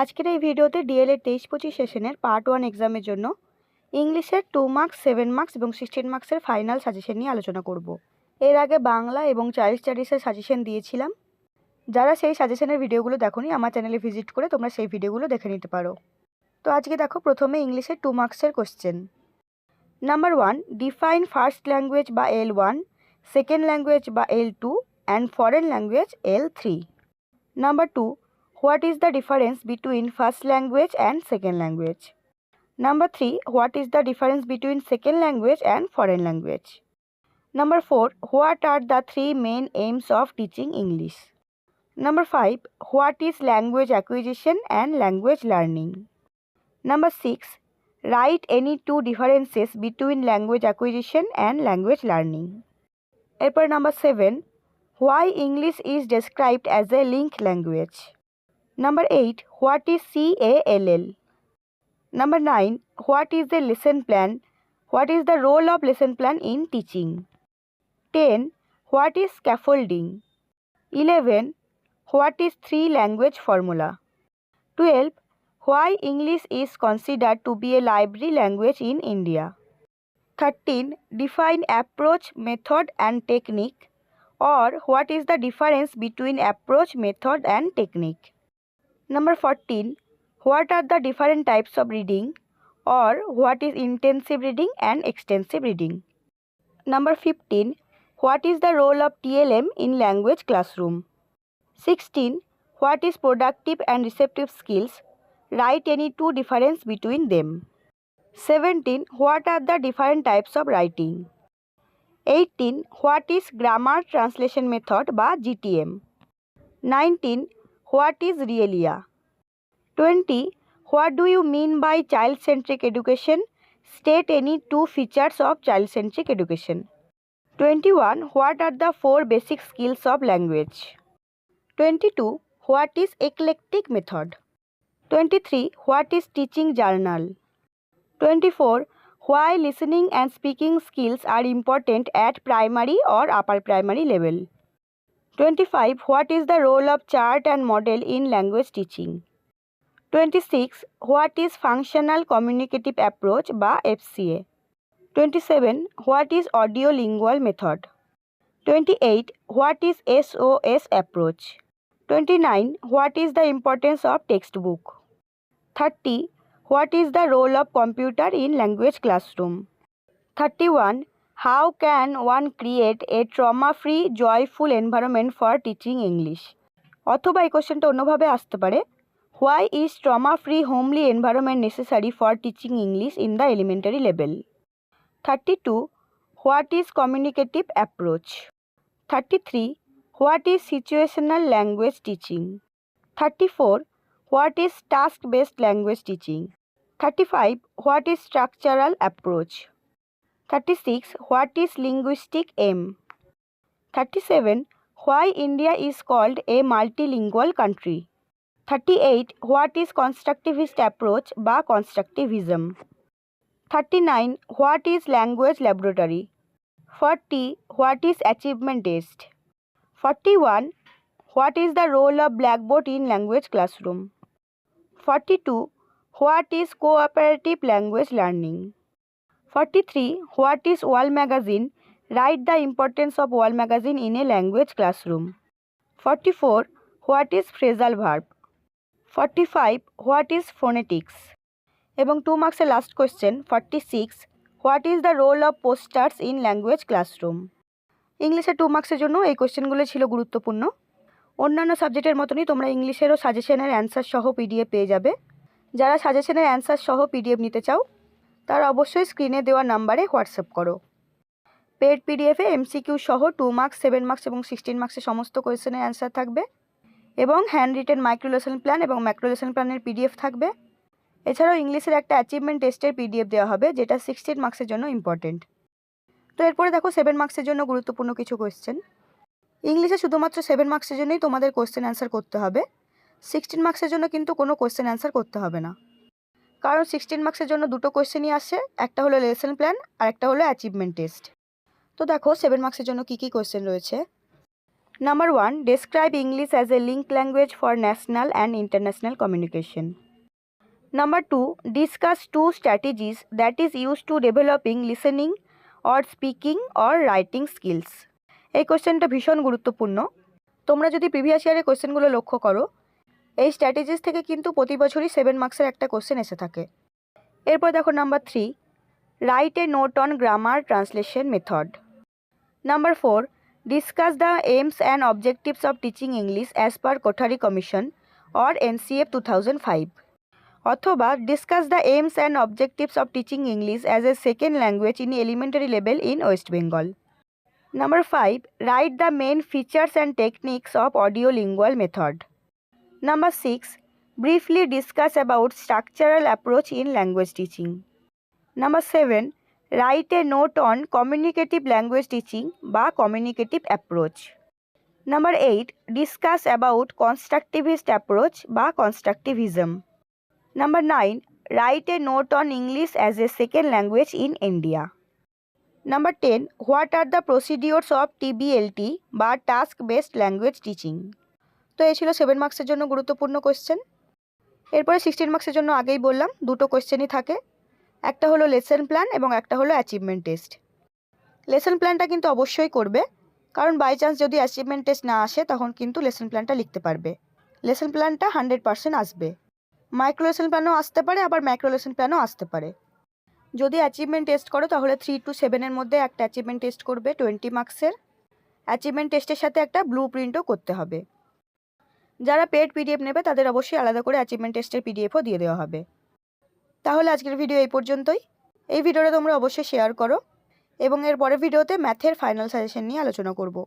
আজকের এই ভিডিওতে ডিএলএড e তেইশ পঁচিশ সেশনের পার্ট ওয়ান এক্সামের জন্য ইংলিশের টু মার্কস সেভেন মার্কস এবং সিক্সটিন মার্কসের ফাইনাল সাজেশন নিয়ে আলোচনা করব এর আগে বাংলা এবং চাইল্ড স্টাডিসের সাজেশন দিয়েছিলাম যারা সেই সাজেশনের ভিডিওগুলো দেখোনি আমার চ্যানেলে ভিজিট করে তোমরা সেই ভিডিওগুলো দেখে নিতে পারো তো আজকে দেখো প্রথমে ইংলিশের টু মার্কসের question number one define first language বা এল ওয়ান সেকেন্ড ল্যাঙ্গুয়েজ বা L two and foreign language L three number two What is the difference between first language and second language? Number 3. What is the difference between second language and foreign language? Number 4. What are the three main aims of teaching English? Number 5. What is language acquisition and language learning? Number 6. Write any two differences between language acquisition and language learning. এরপর number 7. Why English is described as a linked language? Number 8. What is CALL? Number 9. What is the lesson plan? What is the role of lesson plan in teaching? 10. What is scaffolding? 11. What is three language formula? 12. Why English is considered to be a library language in India? 13. Define approach, method and technique or what is the difference between approach, method and technique? Number 14. What are the different types of reading or what is intensive reading and extensive reading? Number 15. What is the role of TLM in language classroom? 16. What is productive and receptive skills? Write any two difference between them. 17. What are the different types of writing? 18. What is grammar translation method বা GTM? 19. What is realia? Twenty. What do you mean by child centric education? state any two features of child centric education. 21. What are the four basic skills of language? 22. What is eclectic method? 23. What is teaching journal? 24. Why listening and speaking skills are important at primary or upper primary level? 25. What is the role of chart and model in language teaching? 26. What is functional communicative approach by FCA? 27. What is audio-lingual method? 28. What is SOS approach? 29. What is the importance of textbook? 30. What is the role of computer in language classroom? 31. How can one create a trauma free joyful environment for teaching English অথবা এই কোশ্চেনটা অন্যভাবে আসতে পারে why is trauma free homely environment necessary for teaching English in the elementary level thirty two what is communicative approach thirty three what is situational language teaching thirty four what is task based language teaching thirty five what is structural approach 36. What is linguistic aim? 37. Why India is called a multilingual country? 38. What is constructivist approach বা constructivism? 39. What is language laboratory? 40. What is achievement test? 41. What is the role of blackboard in language classroom? 42. What is cooperative language learning? Forty three what is wall magazine write the importance of wall magazine in a language classroom forty four what is phrasal verb forty five what is phonetics এবং two মার্কসের last question forty six what is the role of posters in language classroom ইংলিশে two মার্কসের জন্য এই কোয়েশ্চেনগুলো ছিল গুরুত্বপূর্ণ অন্যান্য সাবজেক্টের মতনই তোমরা ইংলিশেরও সাজেশনের অ্যান্সার সহ পিডিএফ পেয়ে যাবে যারা সাজেশনের অ্যান্সার সহ পিডিএফ নিতে চাও তার অবশ্যই স্ক্রিনে দেওয়া নাম্বারে হোয়াটসঅ্যাপ করো পেড পিডিএফে এমসিকিউ সহ টু মার্কস সেভেন মার্কস এবং সিক্সটিন মার্কসের সমস্ত কোয়েশনের অ্যান্সার থাকবে এবং হ্যান্ড রিটেন মাইক্রোলেশন প্ল্যান এবং ম্যাক্রোলেশন প্ল্যানের পিডিএফ থাকবে এছাড়াও ইংলিশের একটা অ্যাচিভমেন্ট টেস্টের পিডিএফ দেওয়া হবে যেটা সিক্সটিন মার্কসের জন্য ইম্পর্টেন্ট তো এরপরে দেখো সেভেন মার্কসের জন্য গুরুত্বপূর্ণ কিছু কোয়েশ্চেন ইংলিশে শুধুমাত্র সেভেন মার্কসের জন্যই তোমাদের কোয়েশ্চেন অ্যান্সার করতে হবে সিক্সটিন মার্কসের জন্য কিন্তু কোনো কোয়েশ্চেন অ্যান্সার করতে হবে না কারণ সিক্সটিন মার্কসের জন্য দুটো কোয়েশ্চেনই আসে একটা হলো লেসন প্ল্যান আর একটা হলো অ্যাচিভমেন্ট টেস্ট তো দেখো সেভেন মার্কসের জন্য কী কী কোয়েশ্চেন রয়েছে number one describe English as a link language for national and international communication number two discuss two strategies that is use to developing listening or speaking or writing skills এই কোয়েশ্চেনটা ভীষণ গুরুত্বপূর্ণ তোমরা যদি প্রিভিয়াস ইয়ারের কোয়েশ্চেনগুলো লক্ষ্য করো এই স্ট্র্যাটেজিস থেকে কিন্তু প্রতি বছরই সেভেন মার্কসের একটা কোশ্চেন এসে থাকে এরপর দেখো number three write a note on grammar translation method number four discuss the aims and objectives of teaching English as per Kothari commission or NCF two thousand five অথবা discuss the aims and objectives of teaching English as a second language in elementary level in west Bengal number five write the main features and techniques of audio lingual method Number 6. Briefly discuss about structural approach in language teaching. Number 7. Write a note on communicative language teaching বা communicative approach. Number 8. Discuss about constructivist approach বা constructivism. Number 9. Write a note on English as a second language in India. Number 10. What are the procedures of TBLT বা task based language teaching? তো এই ছিল seven মার্কসের জন্য গুরুত্বপূর্ণ question এরপরে sixteen মার্কসের জন্য আগেই বললাম দুটো কোয়েশ্চেনই থাকে একটা হলো লেসন প্ল্যান এবং একটা হলো অ্যাচিভমেন্ট টেস্ট লেসন প্ল্যানটা কিন্তু অবশ্যই করবে কারণ বাই চান্স যদি অ্যাচিভমেন্ট টেস্ট না আসে তখন কিন্তু লেসন প্ল্যানটা লিখতে পারবে লেসন প্ল্যানটা হান্ড্রেড পার্সেন্ট আসবে মাইক্রো লেসন প্ল্যানও আসতে পারে আবার ম্যাক্রো লেসন প্ল্যানও আসতে পারে যদি অ্যাচিভমেন্ট টেস্ট করো তাহলে থ্রি টু সেভেনের মধ্যে একটা অ্যাচিভমেন্ট টেস্ট করবে টোয়েন্টি মার্কসের অ্যাচিভমেন্ট টেস্টের সাথে একটা ব্লু প্রিন্টও করতে হবে যারা পেড পিডিএফ নেবে তাদের অবশ্যই আলাদা করে অ্যাচিভমেন্ট টেস্টের পিডিএফও দিয়ে দেওয়া হবে তাহলে আজকের ভিডিও এই পর্যন্তই এই ভিডিওটা তোমরা অবশ্যই শেয়ার করো এবং এর পরের ভিডিওতে ম্যাথের ফাইনাল সাজেশন নিয়ে আলোচনা করবো